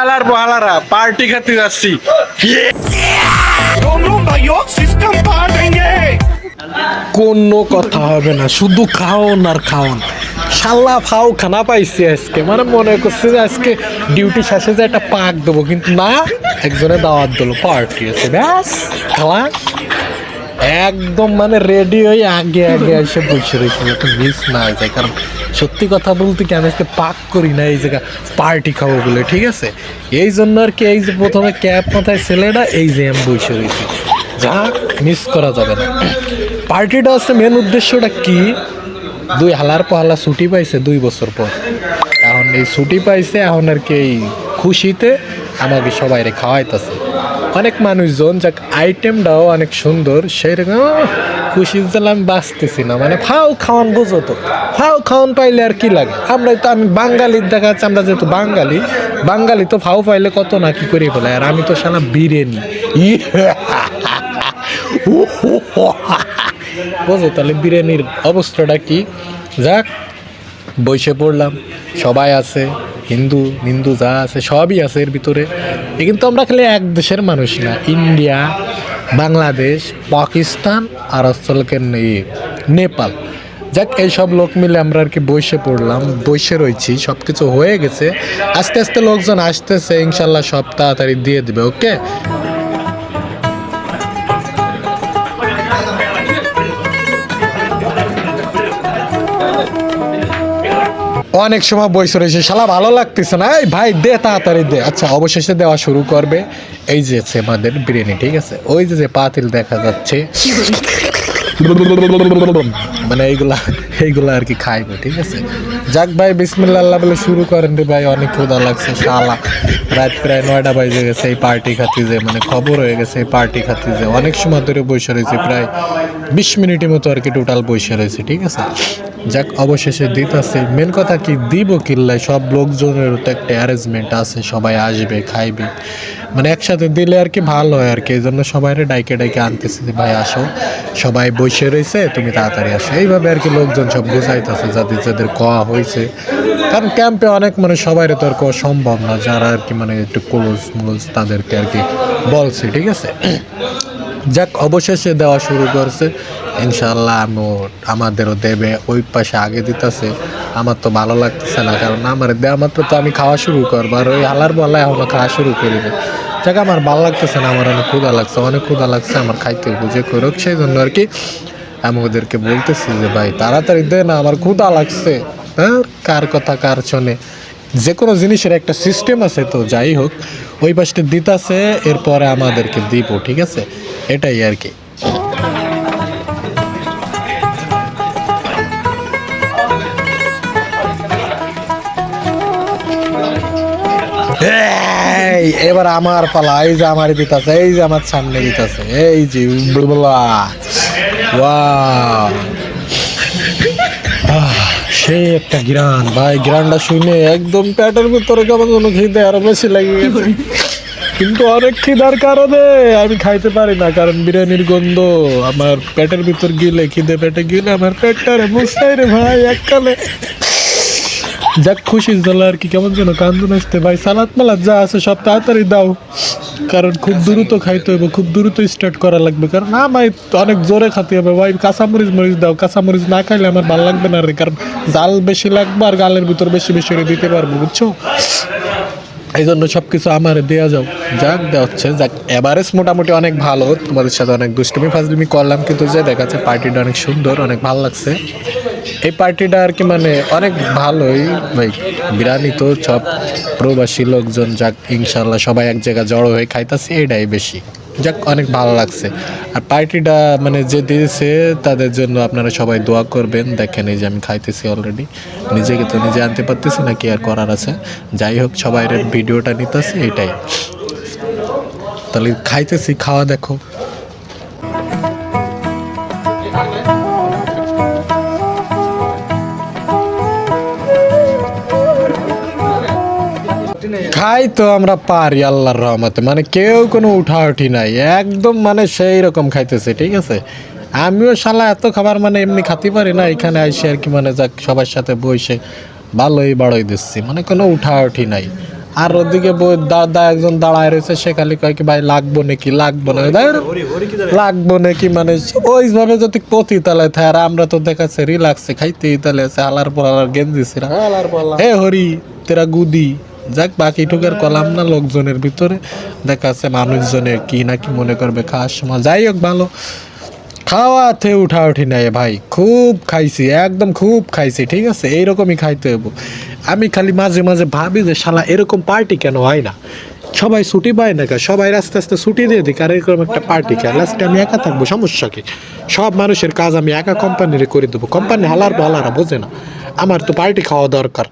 আলার হালারা পার্টি খাতে যাচ্ছি। কোনো কথা হবে না, শুধু খাওন আর খাওন। শাল্লা ফাও খানা পাইছি আজকে মানে মনে করছে যে আজকে ডিউটি শেষে যে একটা পাক দেবো, কিন্তু না, একজনে দাওয়াত দিল, পার্টি আছে, ব্যাস, খাওয়া। একদম মানে রেডি হয়ে আগে আগে এসে বসে রয়েছিল মিস না হয়ে যায় কারণ সত্যি কথা বলতে কি আমি আজকে পাক করি না, এই জায়গা পার্টি খাব বলে, ঠিক আছে? এই জন্য আর কি এই যে প্রথমে ক্যাপ মাথায় ছেলেটা এই যে আমি বসে রয়েছি। যা মিস করা যাবে না। পার্টিটা হচ্ছে মেন উদ্দেশ্যটা কি? দুই হালার পহালা ছুটি পাইছে দুই বছর পর। এখন এই ছুটি পাইছে, এখন আর কি এই খুশিতে আমাকে সবাই রে খাওয়াইতেছে। অনেক মানুষজন, যাক আইটেমটাও অনেক সুন্দর সেই রকম খুশি যেন আমি বাঁচতেছি না। মানে ফাও খাওয়ান বুঝো তো। ফাও খাওয়ান পাইলে আর কি লাগে? আমরা তো আমি বাঙালির দেখা যাচ্ছে, আমরা যেহেতু বাঙালি বাঙালি তো ফাও পাইলে কত না কি করে ফেলে? আর আমি তো সালা বিরিয়ানি। বুঝো তাহলে বিরিয়ানির অবস্থাটা কি? যাক, বসে পড়লাম। সবাই আছে, হিন্দু হিন্দু যা আছে সবই আছে এর ভিতরে। কিন্তু আমরা খালি এক দেশের মানুষ না, ইন্ডিয়া বাংলাদেশ, পাকিস্তান আর নেই নেপাল। যাক, এইসব লোক মিলে আমরা আর কি বসে পড়লাম, বসে রয়েছি সব কিছু হয়ে গেছে। আস্তে আস্তে লোকজন আসতেছে, ইনশাল্লাহ সব তাড়াতাড়ি দিয়ে দেবে, ওকে? অনেক সময় বই রয়েছে শালা, ভালো লাগতেছে না? এই ভাই, দে, তাড়াতাড়ি দে। আচ্ছা অবশেষে দেওয়া শুরু করবে। এই যে আমাদের বিরিয়ানি, ঠিক আছে? ওই যে যে পাতিল দেখা যাচ্ছে। মানে এইগুলা এইগুলা আর কি খাইবে, ঠিক আছে? যাক ভাই বিসমিল্লা আল্লাহ বলে শুরু করেন রে ভাই। অনেক ক্ষুধা লাগছে, শালা। রাত প্রায় নয়টা বাজে গেছে এই পার্টি খাতি যে মানে খবর হয়ে গেছে এই পার্টি খাতি যে। অনেক সময় ধরে বসে রয়েছে, প্রায় বিশ মিনিটের মতো আর কি টোটাল বসে রয়েছে, ঠিক আছে? যাক, অবশেষে দিতেছে। মেন কথা কি, দিব কিল্লায় সব লোকজনেরও তো একটা অ্যারেঞ্জমেন্ট আছে, সবাই আসবে, খাইবে। মানে একসাথে দিলে আর কি ভালো হয় আর কি। এই জন্য সবাই ডাইকে ডাইকে আনতেছে যে, ভাই, আসো। সবাই বসে রয়েছে তুমি তাড়াতাড়ি আসো। এইভাবে আর কি লোকজন সব বুঝাইতেছে যাদের যাদের কোয়া হয়েছে কারণ ক্যাম্পে অনেক মানে সবাই তো আর কোয়া সম্ভব না, যারা আর কি মানে একটু ক্লোজ মুলোজ তাদেরকে আর কি বলছে, ঠিক আছে? যাক, অবশেষে দেওয়া শুরু করছে। ইনশাল্লাহ আমিও আমাদেরও দেবে, ওই পাশে আগে দিতেছে। আমার তো ভালো লাগতেছে না, কারণ আমার দেওয়া মাত্র তো আমি খাওয়া শুরু করব, আর ওই হালার বলায় এখনও খাওয়া শুরু করিনি যাক, আমার ভালো লাগতেছে না, আমার অনেক ক্ষুধা লাগছে, অনেক ক্ষুধা লাগছে, আমার খাইতে বুঝে করুক সেই জন্য আর কি আমি ওদেরকে বলতেছি যে, ভাই, তাড়াতাড়ি দে না, আমার ক্ষুধা লাগছে। হ্যাঁ কার কথা, কার শোনে। যে কোনো জিনিসের একটা সিস্টেম আছে তো, যাই হোক, ওই পাশটা দিতাছে, এরপরে আমাদেরকে দিব, ঠিক আছে? এটাই আর কি। এবার আমার পালা, এই যে আমার দিতাছে, এই যে আমার সামনে দিতাছে, এই যে সেই একটা গ্রান, ভাই, গ্রানটা শুনে একদম পেটের ভিতরে কেমন যেন খিদে আরও বেশি লাগে কিন্তু অনেক খিদার কারণে আমি খাইতে পারি না, কারণ বিরিয়ানির গন্ধ আমার পেটের ভিতর গিলে, খিদে পেটে গিলে আমার পেটটা রে মুসাই রে ভাই এককালে। যাক, খুশি জ্বালা আর কি, কেমন যেন কান্দন আসতে ভাই, সালাদ মালাদ যা আছে সব তাড়াতাড়ি দাও, কারণ খুব দ্রুত খাইতে হবে খুব দ্রুত স্টার্ট করা লাগবে। কারণ না ভাই, অনেক জোরে খাতে হবে। ভাই, কাঁচামরিচ মরিচ দাও, কাঁচামরিচ না খাইলে আমার ভালো লাগবে না রে, কারণ জাল বেশি লাগবে আর গালের ভিতর বেশি বেশি দিতে পারব, বুঝছ? এই জন্য সব কিছু আমার দেওয়া যাও। যাক দেওয়া হচ্ছে। যাক এভারেস্ট মোটামুটি অনেক ভালো। তোমাদের সাথে অনেক দুষ্টুমি, ফাজলুমি করলাম, কিন্তু যে দেখাচ্ছে, পার্টিটা অনেক সুন্দর, অনেক ভালো লাগছে। এই পার্টিটা আর কি মানে অনেক ভালোই। ভাই বিরিয়ানি তো সব প্রবাসী লোকজন, যাক ইনশাল্লাহ সবাই এক জায়গায় জড়ো হয়ে খাইতাছে, এটাই বেশি। যাক, অনেক ভালো লাগছে। আর পার্টিটা মানে যে দিয়েছে, তাদের জন্য আপনারা সবাই দোয়া করবেন। দেখেন এই যে আমি খাইতেছি অলরেডি নিজেকে তো নিজে আনতে পারতেছি না, কি আর করার আছে? যাই হোক, সবাই ভিডিওটা নিতেছে, এটাই। তাহলে খাইতেছি, খাওয়া দেখো। খাই তো আমরা পারি আল্লাহর রহমতে। মানে কেউ কোনো উঠাউঠি নাই। একদম মানে সেই রকম খাইতেছে ঠিক আছে? আমিও শালা এত খাবার মানে এমনি খাতে পারি না এখানে আইসে আর কি মানে যাক সবার সাথে বসে ভালোই বাড়ই দিচ্ছি। মানে কোনো উঠাউঠি নাই। আর ওদিকে বই- দাদা একজন দাঁড়ায় রয়েছে সে খালি কয় কি ভাই লাগবো নাকি? লাগবো না? লাগবো নাকি? মানে ওইভাবে যদি পতি তালে থাকে আর আমরা তো দেখাচ্ছে রিল্যাক্সে খাইতেই তালে আছে আলার পর আলার গেঞ্জি ছিলাম এ হরি তেরা গুদি। যাক, বাকি টুকের কলাম না, লোকজনের ভিতরে। দেখাচ্ছে মানুষজনের কি না কি মনে করবে খাওয়ার সময় যাই হোক, ভালো। খাওয়াতে উঠা উঠি নাই ভাই, খুব খাইছি, একদম খুব খাইছি, ঠিক আছে? এইরকমই খাইতে হইব। আমি খালি মাঝে মাঝে ভাবি যে, শালা, এরকম পার্টি কেন হয় না? সবাই ছুটি পায় না কেন? সবাই আস্তে আস্তে ছুটি দিয়ে দিক, আর এরকম একটা পার্টি কেন লাস্টে আমি একা থাকব, সমস্যা কি? সব মানুষের কাজ আমি একা কোম্পানির করে দেবো। কোম্পানি হালার হালারা বোঝে না। আমার তো পার্টি খাওয়া দরকার।